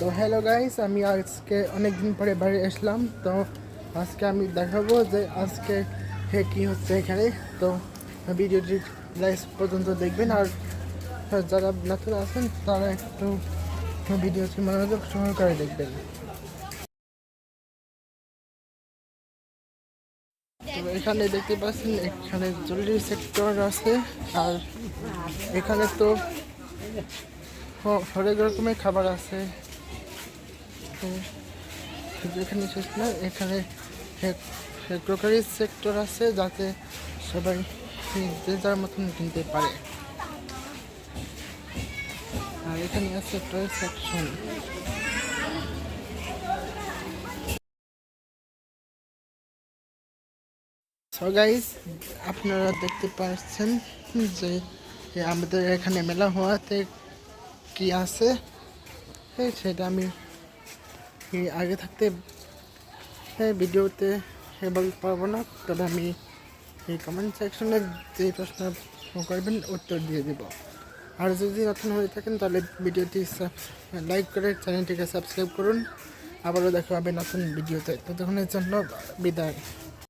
তো hello guys আমি আজকে অনেক দিন পরে বাড়ি আসলাম। তো আজকে আমি দেখাবো যে আজকে হে কী হচ্ছে এখানে। তো ভিডিওটি লাইভ পর্যন্ত দেখবেন। আর যারা নতুন আছেন, তারা একটু ভিডিওটি মনোযোগ সহকারে দেখবেন। এখানে দেখতে পাচ্ছেন, এখানে জরুরি সেক্টর আছে। আর এখানে তো হরেক রকমের খাবার আছে। এখানে শেষ না, এখানে ক্রোকারি সেক্টর আছে যাতে সবাই যে যার মতন কিনতে পারে। আর এখানে আছে টয় সেকশন সো গাইস আপনারা দেখতে পাচ্ছেন যে আমাদের এখানে মেলা হওয়াতে কি আছে? সেটা আমি আগে থাকতে ভিডিওতে বলতে পারব না, তবে আমি এই কমেন্ট সেকশনে যে প্রশ্ন করবেন উত্তর দিয়ে দেব। আর যদি নতুন হয়ে থাকেন, তাহলে ভিডিওটি লাইক করে চ্যানেলটিকে সাবস্ক্রাইব করুন। আবারও দেখা হবে নতুন ভিডিওতে। ততক্ষণের জন্য বিদায়।